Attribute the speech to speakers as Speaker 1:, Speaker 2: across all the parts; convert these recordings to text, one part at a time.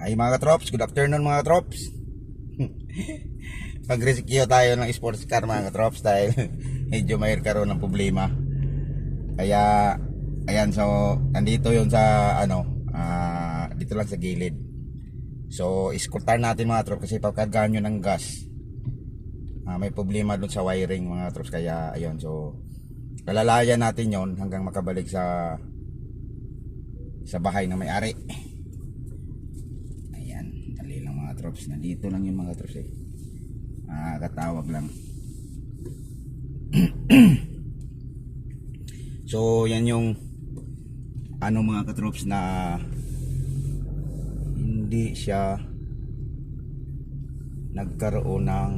Speaker 1: Ay mga katrops, good afternoon mga katrops. Mag-rescue tayo ng sports car mga katrops dahil medyo may karoon ng problema. Kaya, ayan so, nandito yun sa ano, ah, dito lang sa gilid. So, iskultar natin mga katrops kasi pagkagaan nyo ng gas. Ah, may problema dun sa wiring mga katrops kaya ayun so, kalalayan natin yon hanggang makabalik sa sa bahay na may-ari. Ayan, dali lang mga trops. Nandito lang yung mga trops eh. Ah, katawag lang. so, yan yung ano mga katrops na hindi siya nagkaroon ng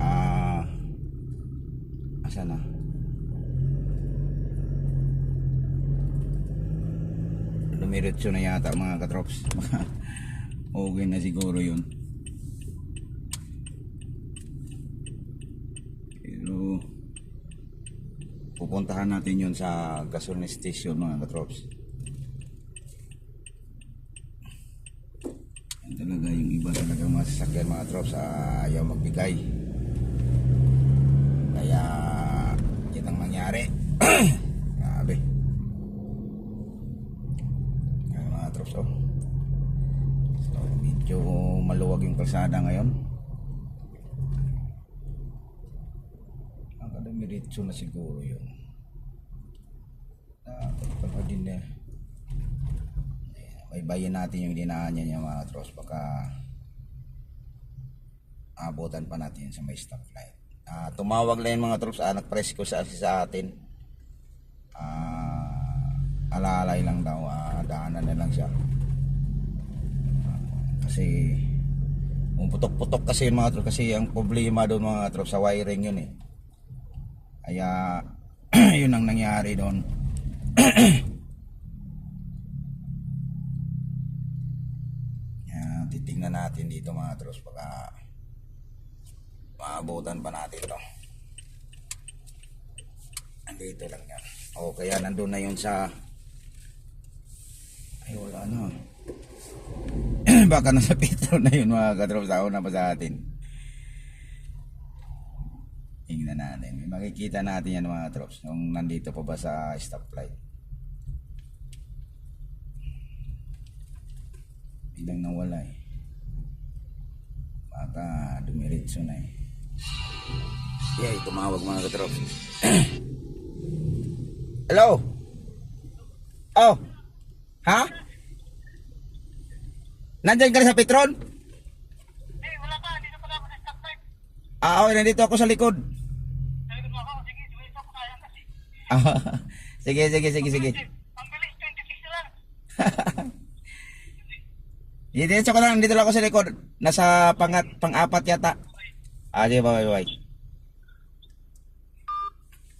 Speaker 1: ah asa na dumiretso na yata mga katrops okay na siguro yun. Pero pupuntahan natin yun sa gasoline station mga katrops. Yan talaga yung iba talaga mga sasakyan mga katrops ah, ayaw magbigay. Kaya yan ang mangyari grabe Ayan mga trops oh. So medyo yung kalsada ngayon. Ang kadamiritso na siguro yun. Dapat pala din. Ayan, Baybayin natin yung dinaan niya mga trops. Baka abutan pa natin sa may stoplight. Ah, tumawag lang yung mga troops, ah, nagpress ko sa, sa atin. Ah, alalay lang daw, ah, daanan na lang siya. Ah, kasi putok-putok kasi yung mga troops kasi ang problema doon mga troops sa wiring yun eh. Kaya yun ang nangyari doon. Yan, titingnan natin dito mga troops baka maabutan pa natin to andito lang yan o kaya nandun na yun sa ay wala na baka nasa petrol na yun mga katrops ako na pa sa atin tingnan natin makikita natin yan mga katrops nung nandito pa ba sa stoplight biglang nawala eh baka dumiritso na eh Yay, tumawag mga katrops. Hello? Oh. Ha? Nandyan ka na sa Petron?
Speaker 2: Eh, wala pa. Dito pa ako sa stoplight.
Speaker 1: Ah, okay, nandito ako sa likod.
Speaker 2: Sabi ko ako, sige, sumiso ko kaya kasi.
Speaker 1: Ah, sige, sige, sige, sige.
Speaker 2: Ang bilis, 26 na lang.
Speaker 1: Dito ko lang, dito lang ako sa likod. Nasa pangat, pang-apat yata. Ah, di ba, bye, bye.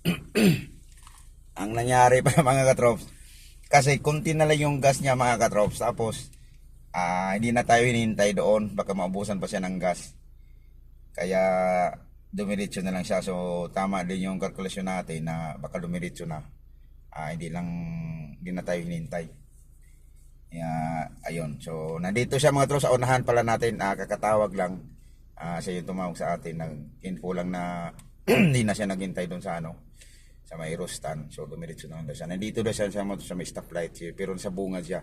Speaker 1: Ang nangyari pa mga katrops, kasi kunti na lang yung gas niya mga katrops, tapos ah hindi na tayo hinihintay doon, baka maubusan pa siya ng gas. Kaya dumiretso na lang siya. So tama din yung kalkulasyon natin na baka dumiretso na. Ah, hindi lang hindi na tayo hinihintay. Kaya ayun. So nandito siya mga trops sa unahan pala natin, ah, kakatawag lang. Ah, siya yung tumawag sa atin, nag-info lang na hindi na siya naghintay doon sa ano sa may rostan. So dumiretso na lang siya. Nandito daw siya sa, sa may stoplight pero sa bunga siya.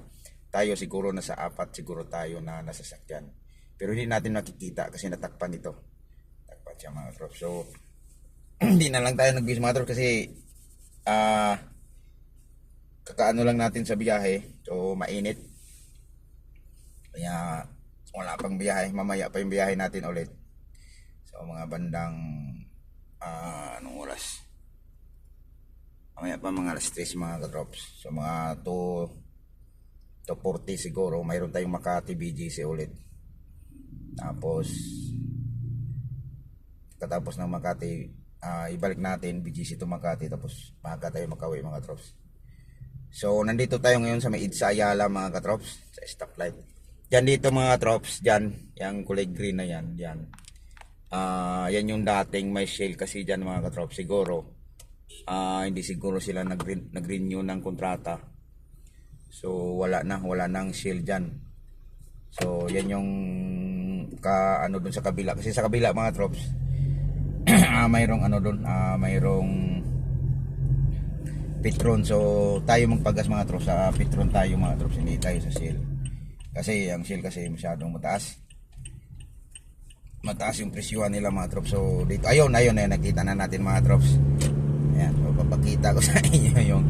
Speaker 1: Tayo siguro nasa apat siguro tayo na nasasakyan. Pero hindi natin makikita kasi natakpan ito. Takpan siya mga trops. So hindi na lang tayo nag-bis mga trops kasi ah kakaano lang natin sa biyahe. So mainit. Kaya wala pang biyahe. Mamaya pa yung biyahe natin ulit. So mga bandang ah anong oras? Mamaya pa mga alas 3 mga katrops. So mga 2 to 40 siguro. Mayroon tayong Makati BGC ulit. Tapos katapos ng Makati ah, ibalik natin BGC to Makati tapos maaga tayo makauwi mga trops. So nandito tayo ngayon sa may Idsa Ayala mga katrops sa stoplight. Diyan dito mga katrops, diyan, yung kulay green na yan, diyan. Ah, yan yung dating may shell kasi diyan mga katrops siguro. Ah, hindi siguro sila nag nag-renew ng kontrata. So wala na, wala nang shell diyan. So, yan yung ka ano dun sa kabila kasi sa kabila mga trops ah, mayroong ano dun, ah, mayroong Petron. So, tayo magpagas mga trops sa Petron tayo mga trops, hindi tayo sa Shell. Kasi ang Shell kasi masyadong mataas. Mataas yung presyuhan nila mga trops. So, dito ayun, ayun, ayun nakita na natin mga trops. Ayan, so, papakita ko sa inyo yung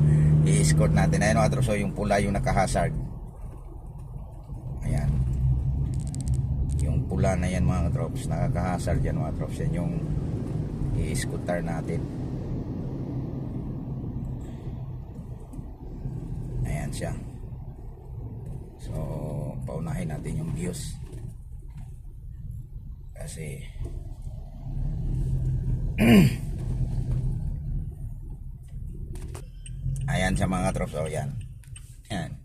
Speaker 1: i-escort natin. Ayan mga trops, so yung pula yung naka-hazard. Ayan. Yung pula na yan mga trops, nakaka-hazard yan mga trops. Yan yung i-scooter natin. Ayan siya. So, paunahin natin yung views. Kasi Ayan sa mga trops. Oh, yan. Yan.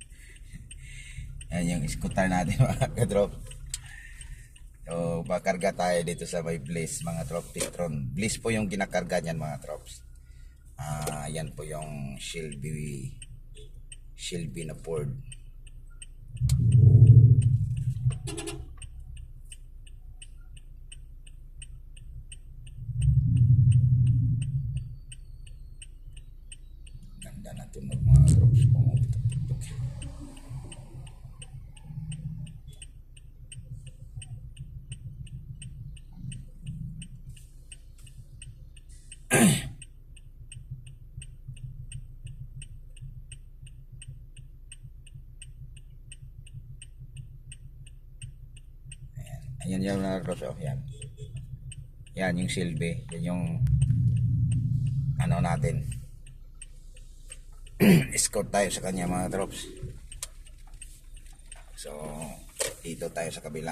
Speaker 1: Yan yung scooter natin mga katrop. So, pakarga tayo dito sa may Bliss mga trop Petron. Bliss po yung ginakarga niyan mga trops. Ah, yan po yung Shelby Shelby na Ford. Ganda na tunog mga. Ayan yung mga cross oh. Yan. Yan yung silbi. Yan yung ano natin. Escort tayo sa kanya mga drops. So, dito tayo sa kabila.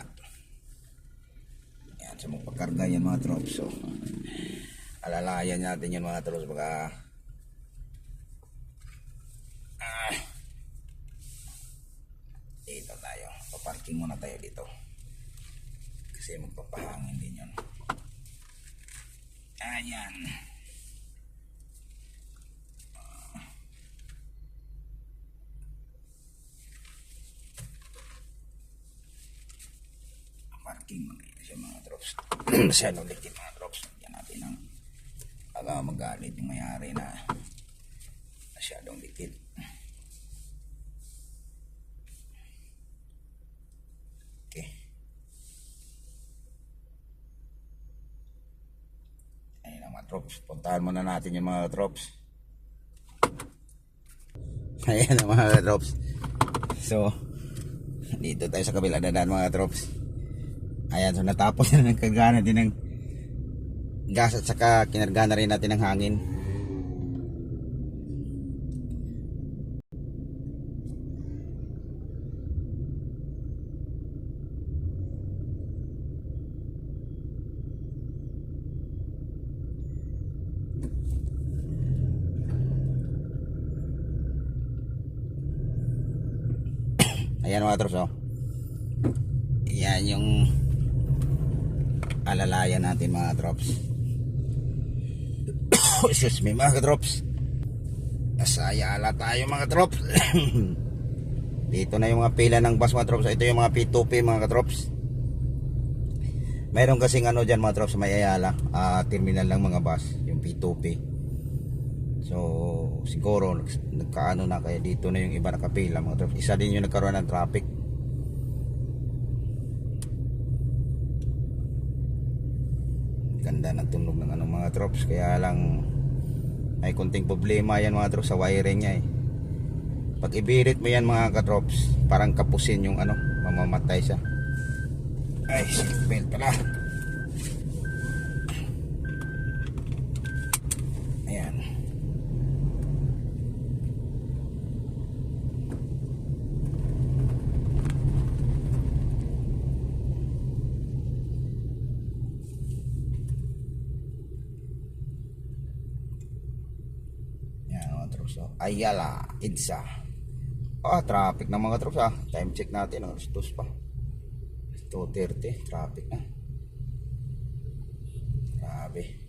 Speaker 1: Yan, sa magpakarga yan mga drops. So, alalayan natin yung mga drops. Baka ah, dito tayo. Paparking muna tayo dito. Kasi magpapahangin din yun. Ayan. Parking muna yun siya mga drops. Masyadong likit mga drops. Yan natin ang baka magalit yung mayari na masyadong likit. Okay. Ayun ang mga drops. Puntahan muna natin yung mga drops. Ayan ang mga drops. So, dito tayo sa kabila na daan mga drops. Ayan, so natapos na ng kagana din ng gas at saka kinarga na rin natin ng hangin. Ayan mga trops oh. Yan yung alalayan natin mga drops. Excuse me mga drops. Asayala tayo mga drops. Dito na yung mga pila ng bus mga drops. Ito yung mga P2P mga drops. Meron kasing ano dyan mga drops may Ayala. ah, terminal lang mga bus. Yung P2P. So siguro nag- nagkaano na kaya dito na yung iba nakapila mga drops. Isa din yung nagkaroon ng traffic. Ganda ng ng anong mga drops kaya lang may kunting problema yan mga drops sa wiring niya eh. Pag ibirit mo yan mga katrops parang kapusin yung ano mamamatay siya. Ay seatbelt pala ayan Troops. Oh. Ayala, Idsa. Ah, traffic na mga troops ah. Time check natin. Alas 2 pa. 2.30. Traffic na. Grabe.